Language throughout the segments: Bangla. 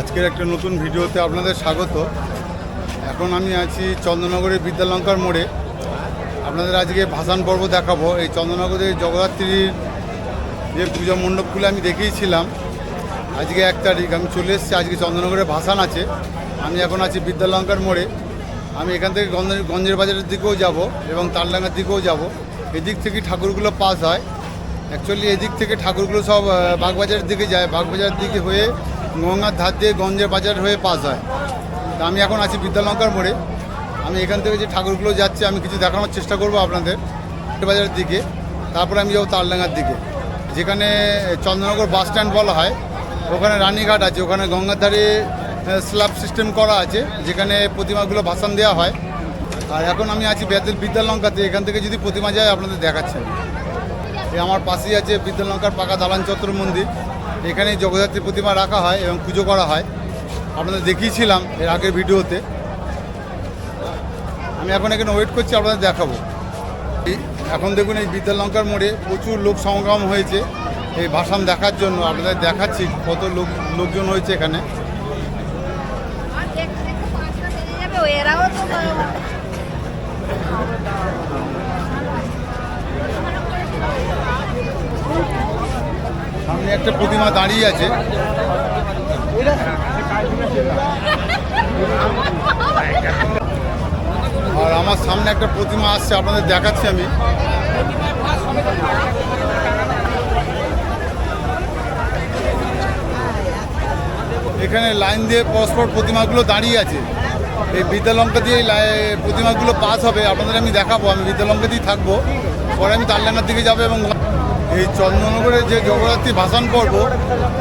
আজকের একটা নতুন ভিডিওতে আপনাদের স্বাগত। এখন আমি আছি চন্দ্রনগরের বিদ্যালঙ্কার মোড়ে। আপনাদের আজকে ভাসান পর্ব দেখাবো। এই চন্দ্রনগরের জগদ্ধাত্রীর যে পূজা মণ্ডপগুলো আমি দেখিয়েছিলাম, আজকে এক তারিখ আমি চলে এসেছি। আজকে চন্দ্রনগরে ভাসান আছে। আমি এখন আছি বিদ্যালঙ্কার মোড়ে। আমি এখান থেকে গঞ্জের বাজারের দিকেও যাব এবং তালডাঙ্গার দিকেও যাব। এদিক থেকে ঠাকুরগুলো পাস হয়। অ্যাকচুয়ালি এদিক থেকে ঠাকুরগুলো সব বাগবাজারের দিকে যায়। বাগবাজারের দিকে হয়ে গঙ্গার ধার দিয়ে গঞ্জের বাজার হয়ে পাস হয়। তা আমি এখন আছি বিদ্যালঙ্কার মোড়ে। আমি এখান থেকে যে ঠাকুরগুলো যাচ্ছে, আমি কিছু দেখানোর চেষ্টা করব আপনাদের বাজারের দিকে। তারপরে আমি যাব তালডাঙ্গার দিকে। যেখানে চন্দ্রনগর বাস স্ট্যান্ড বলা হয়, ওখানে রানীঘাট আছে। ওখানে গঙ্গার ধারে স্ল্যাব সিস্টেম করা আছে, যেখানে প্রতিমাগুলো ভাসান দেওয়া হয়। আর এখন আমি আছি বেদের বিদ্যালঙ্কাতে। এখান থেকে যদি প্রতিমা যায়, আপনাদের দেখাচ্ছেন এই আমার পাশেই আছে বিদ্যালঙ্কার পাকা দালান চত্বর মন্দির। এখানে জগদ্ধাত্রী প্রতিমা রাখা হয় এবং পুজো করা হয়। আপনাদের দেখিয়েছিলাম এর আগের ভিডিওতে। আমি এখন এখানে ওয়েট করছি, আপনাদের দেখাবো। এখন দেখুন এই বিদ্যালঙ্কার মোড়ে প্রচুর লোক সমাগম হয়েছে। এই ভাসান দেখার জন্য আপনাদের দেখাচ্ছি কত লোক, লোকজন হয়েছে এখানে। এরাও তো সামনে একটা প্রতিমা দাঁড়িয়ে আছে। আর আমার সামনে একটা প্রতিমা আসছে, আপনাদের দেখাচ্ছি আমি। এখানে লাইন দিয়ে পরস্পর প্রতিমাগুলো দাঁড়িয়ে আছে। এই বিদ্যালঙ্কা দিয়ে প্রতিমাগুলো পাস হবে, আপনাদের আমি দেখাবো, আমি বিদ্যালঙ্কা দিয়েই থাকব। পরে আমি তালডাঙ্গার দিকে যাব এবং এই চন্দ্রনগরের যে জগদ্ধাত্রী ভাসান পর্ব,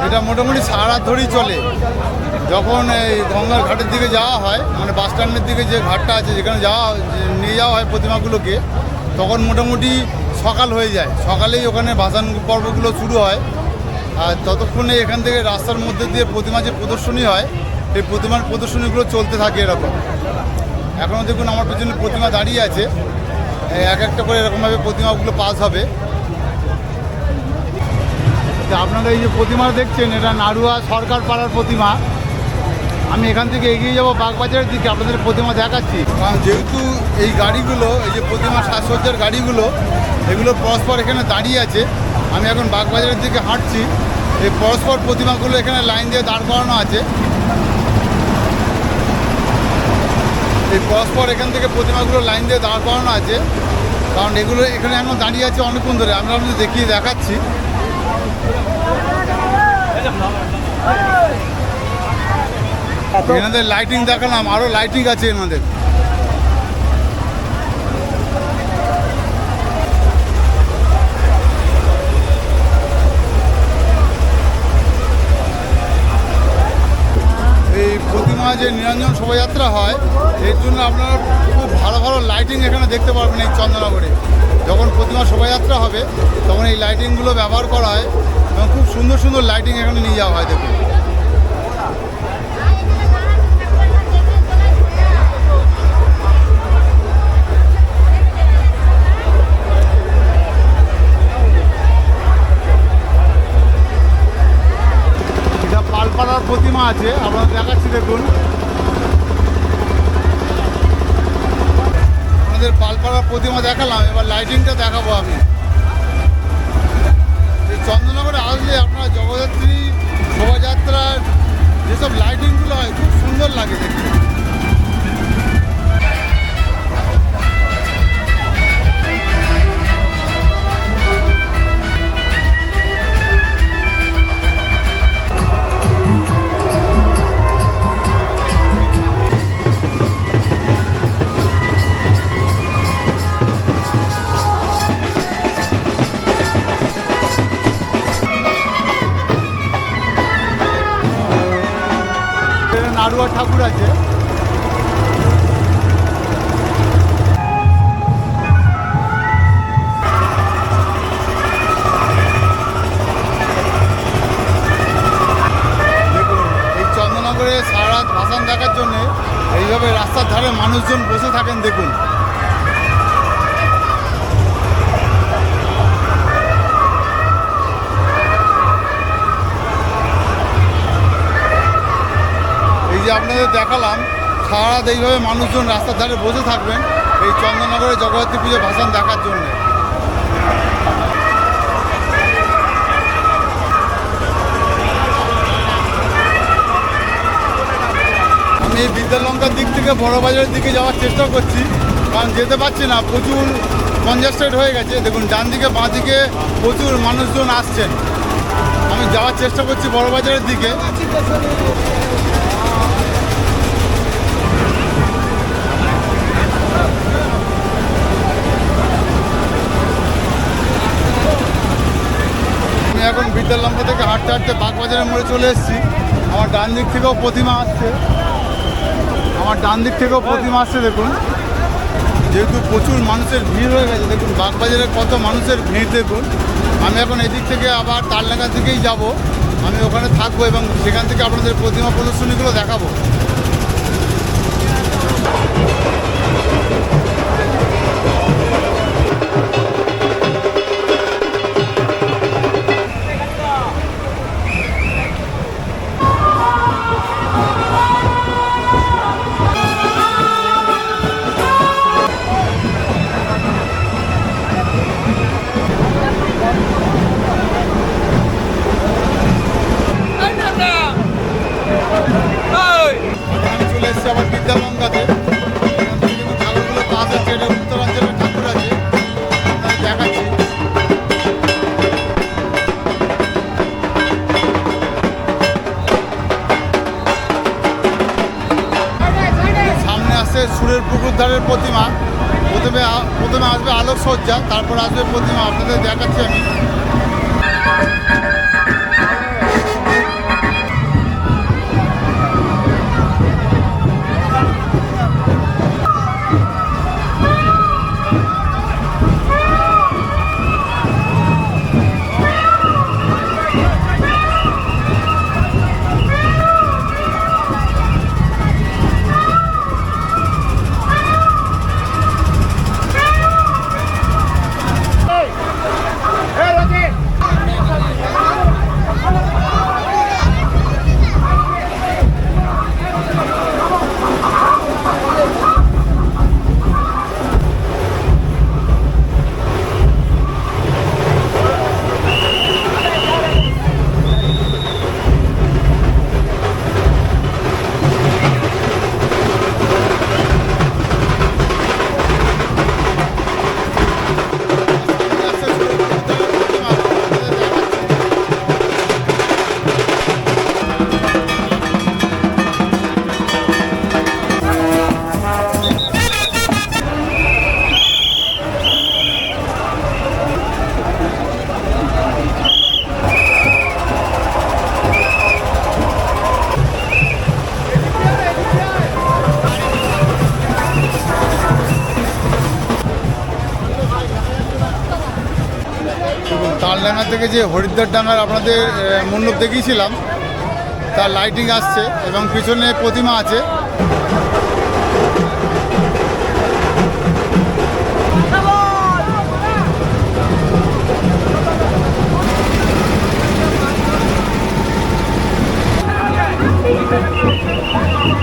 এটা মোটামুটি সারা ধরেই চলে। যখন এই গঙ্গার ঘাটের দিকে যাওয়া হয় মানে বাস স্ট্যান্ডের দিকে যে ঘাটটা আছে, যেখানে যাওয়া নিয়ে যাওয়া হয় প্রতিমাগুলোকে, তখন মোটামুটি সকাল হয়ে যায়। সকালেই ওখানে ভাসান পর্বগুলো শুরু হয়। আর ততক্ষণে এখান থেকে রাস্তার মধ্যে দিয়ে প্রতিমা যে প্রদর্শনী হয় এই প্রতিমার প্রদর্শনীগুলো চলতে থাকে এরকম। এখনও দেখুন আমার পেছনে প্রতিমা দাঁড়িয়ে আছে। এক একটা করে এরকমভাবে প্রতিমাগুলো পাস হবে। তা আপনারা এই যে প্রতিমা দেখছেন, এটা নাড়ুয়া সরকার পাড়ার প্রতিমা। আমি এখান থেকে এগিয়ে যাব বাগবাজারের দিকে, আপনাদের প্রতিমা দেখাচ্ছি। কারণ যেহেতু এই গাড়িগুলো, এই যে প্রতিমা সাজসজ্জার গাড়িগুলো, এগুলো পরস্পর এখানে দাঁড়িয়ে আছে। আমি এখন বাগবাজারের দিকে হাঁটছি। এই পরস্পর প্রতিমাগুলো এখানে লাইন দিয়ে দাঁড় করানো আছে। এই পরস্পর এখান থেকে প্রতিমাগুলো লাইন দিয়ে দাঁড় করানো আছে। কারণ এগুলো এখানে এখন দাঁড়িয়ে আছে অনেকক্ষণ ধরে। আমরা আপনাদের দেখিয়ে দেখাচ্ছি। এনাদের লাইটিং দেখালাম আরও লাইটিং আছে এনাদের। প্রতিমা যে নিরঞ্জন শোভাযাত্রা হয়, এর জন্য আপনারা খুব ভালো ভালো লাইটিং এখানে দেখতে পারবেন এই চন্দ্রনগরে। যখন প্রতিমা শোভাযাত্রা হবে, তখন এই লাইটিংগুলো ব্যবহার করা হয় এবং খুব সুন্দর সুন্দর লাইটিং এখানে নিয়ে যাওয়া হয়, দেখুন। আছে আপনারা দেখাচ্ছি দেখুন। আমাদের পালপাড়ার প্রতিমা দেখালাম, এবার লাইটিংটা দেখাবো আমি। চন্দ্রনগরে আসলে আপনার জগদ্ধাত্রী শোভাযাত্রার যেসব লাইটিংগুলো হয়, খুব সুন্দর লাগে দেখতে। ভাসান দেখার জন্য এইভাবে রাস্তার ধারে মানুষজন বসে থাকেন, দেখুন। এই যে আপনাদের দেখালাম, সারা এইভাবে মানুষজন রাস্তার ধারে বসে থাকবেন এই চন্দননগরে জগদ্ধাত্রী পুজো ভাসান দেখার জন্য। আমি বিদ্যালঙ্কার দিক থেকে, বড় বাজারের দিকে যাওয়ার চেষ্টা করছি। কারণ যেতে পারছি না, প্রচুর কনজাস্টেড হয়ে গেছে। দেখুন, ডান দিকে, বাঁ দিকে প্রচুর মানুষজন আসছেন। আমি যাওয়ার চেষ্টা করছি বড় বাজারের দিকে। আমি এখন বিদ্যালঙ্কা থেকে হাঁটতে হাঁটতে বাগবাজারের মোড়ে চলে এসেছি। আমার ডান দিক থেকেও প্রতিমা আসছে। আমার ডান দিক থেকেও প্রতিমা আসছে দেখুন, যেহেতু প্রচুর মানুষের ভিড় হয়ে গেছে, দেখুন বাগবাজারে কত মানুষের ভিড় দেখুন। আমি এখন এদিক থেকে আবার তালনাগার থেকেই যাব। আমি ওখানে থাকব এবং সেখান থেকে আপনাদের প্রতিমা প্রদর্শনীগুলো দেখাবো। সুরের পুকুর ধারের প্রতিমা। প্রথমে প্রথমে আসবে আলোকসজ্জা তারপর আসবে প্রতিমা। আপনাদের দেখাচ্ছি আমি। থেকে যে হরিদ্বার ডাঙ্গার আপনাদের মণ্ডপ দেখিয়েছিলাম, তার লাইটিং আসছে এবং পিছনে প্রতিমা আছে। নবালিতে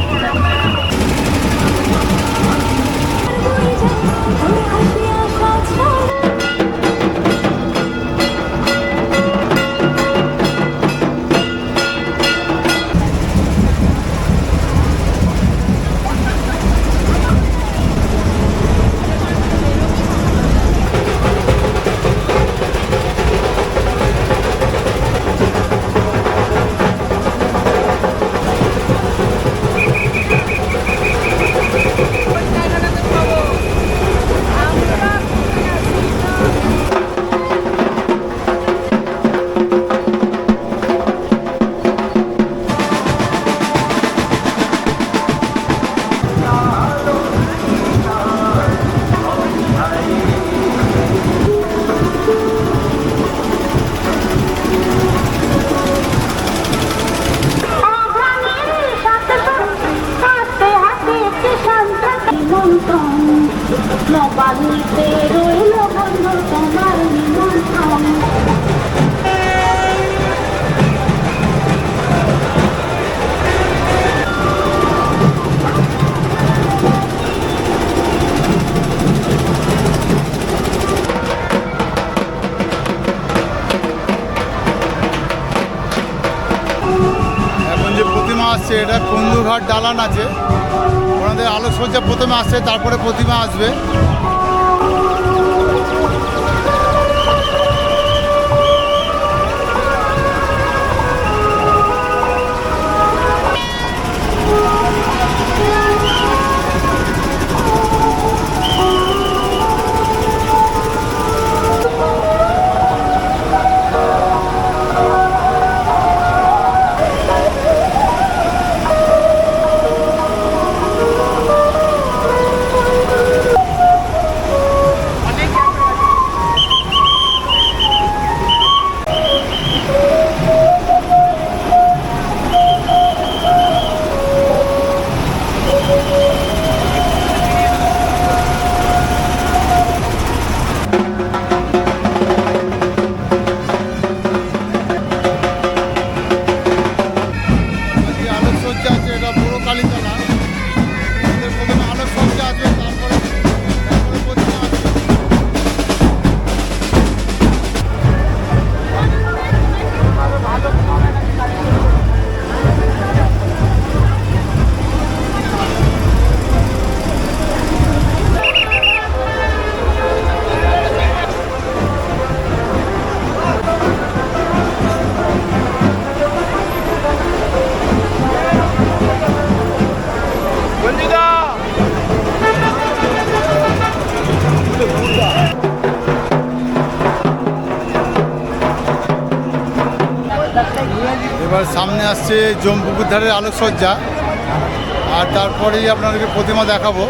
আসছে এটা কুন্দুঘাট দালান আছে। ওনাদের আলোকসজ্জা প্রথমে আসছে তারপরে প্রতিমা আসবে। আসছে জম্পুকুর ধারের আলোকসজ্জা। আর তারপরেই আপনাদেরকে প্রতিমা দেখাবো।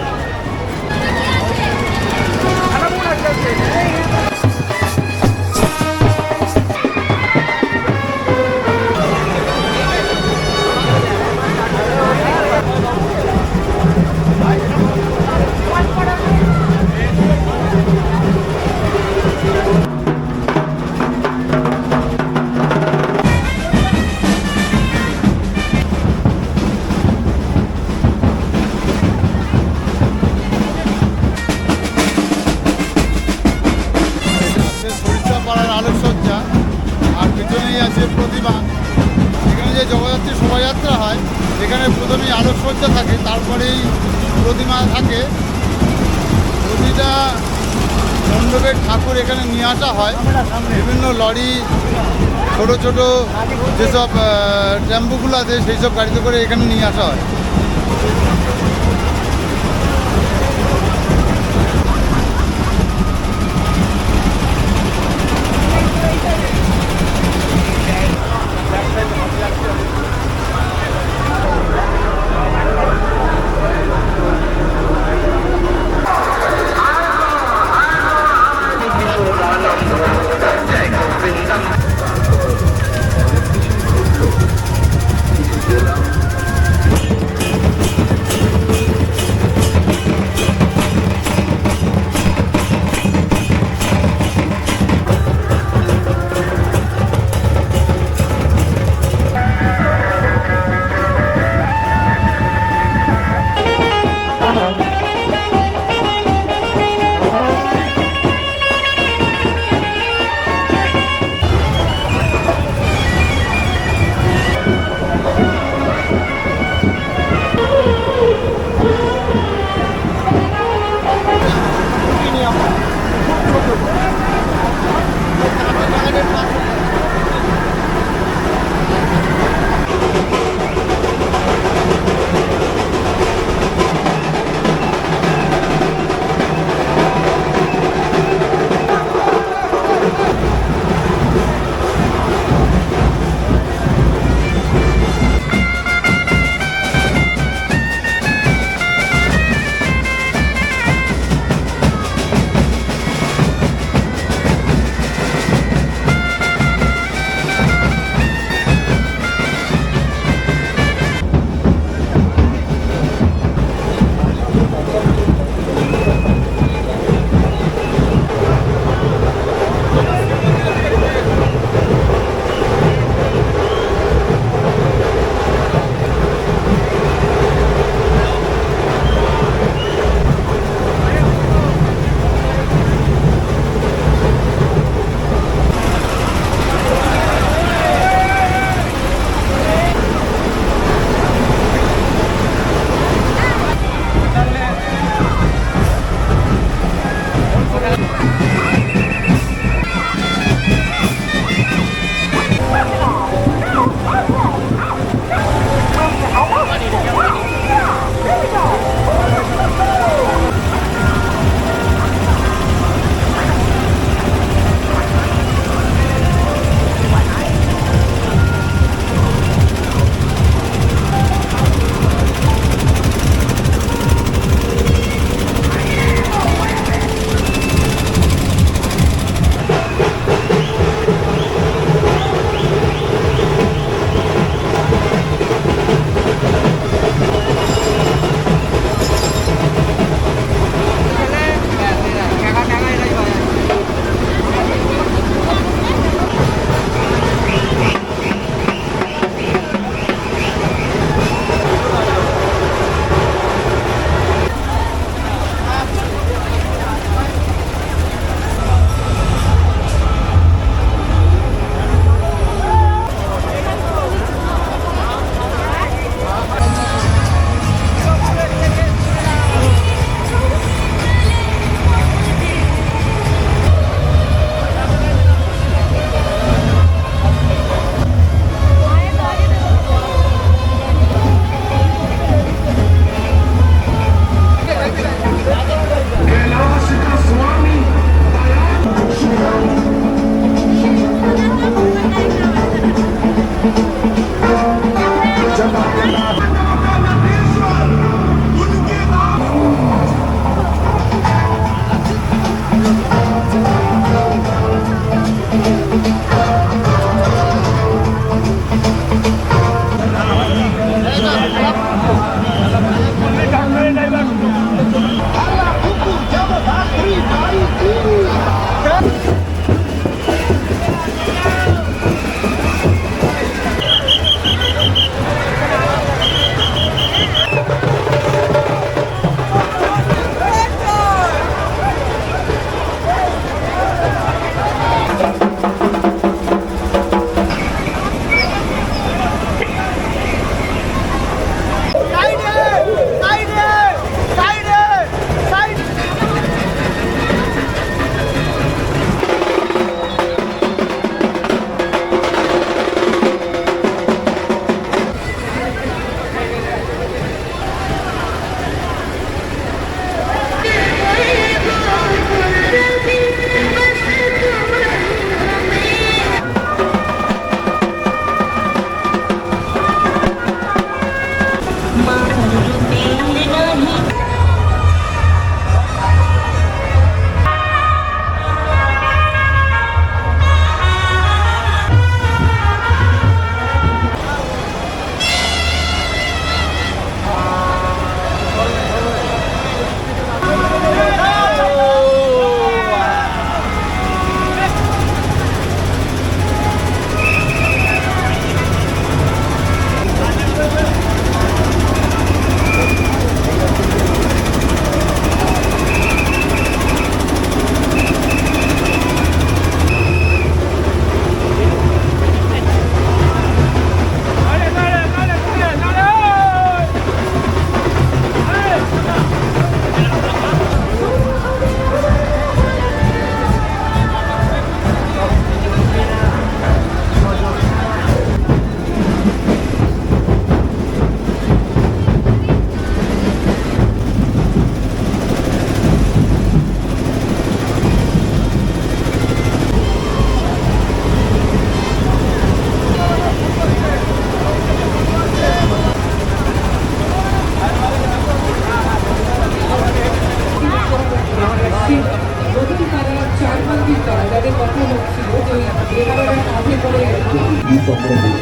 ঠাকুর এখানে নিয়ে আসা হয়। বিভিন্ন লরি, ছোট ছোট যেসব টেম্পুগুলো আছে সেই সব গাড়িতে করে এখানে নিয়ে আসা হয়।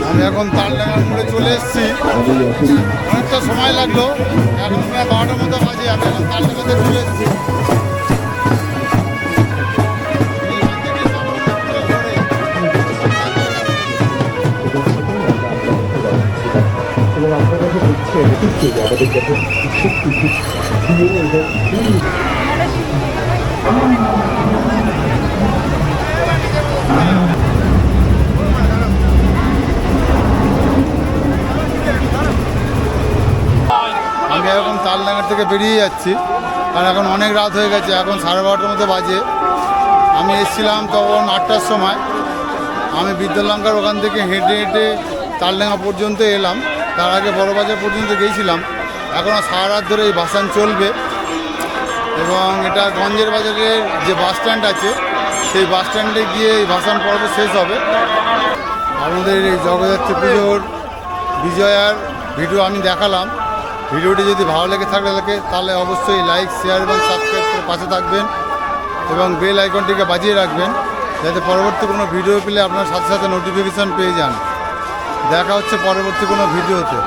আমি এখন তালডাঙ্গার মোড়ে চলে এসেছি। অনেকটা সময় লাগল। এখন বারোটার মতো বাজে, আমি এখন তালডাঙ্গাতে চলে এসেছি। এবং কাছে আমাদের এখন তালডাঙ্গার থেকে বেরিয়ে যাচ্ছি। আর এখন অনেক রাত হয়ে গেছে, এখন সাড়ে বারোটার মতো বাজে। আমি এসেছিলাম তখন আটটার সময়। আমি বিদ্যালঙ্কার ওখান থেকে হেঁটে হেঁটে তালডাঙ্গা পর্যন্ত এলাম। তার আগে বড় বাজার পর্যন্ত গিয়েছিলাম। এখনও সারা রাত ধরে এই বাসান চলবে। এবং এটা গঞ্জের বাজারের যে বাস স্ট্যান্ড আছে, সেই বাস স্ট্যান্ডে গিয়ে এই ভাসান পর্ব শেষ হবে। আমাদের এই জগদ্ধাত্রী পুজোর বিজয়ার ভিডিও আমি দেখালাম। ভিডিওটি যদি ভালো লেগে থাকে থাকে, তাহলে অবশ্যই লাইক শেয়ার এবং সাবস্ক্রাইব করে পাশে থাকবেন এবং বেল আইকনটিকে বাজিয়ে রাখবেন, যাতে পরবর্তী কোনো ভিডিও পেলে আপনার সাথে সাথে নোটিফিকেশান পেয়ে যান। দেখা হচ্ছে পরবর্তী কোনো ভিডিওতে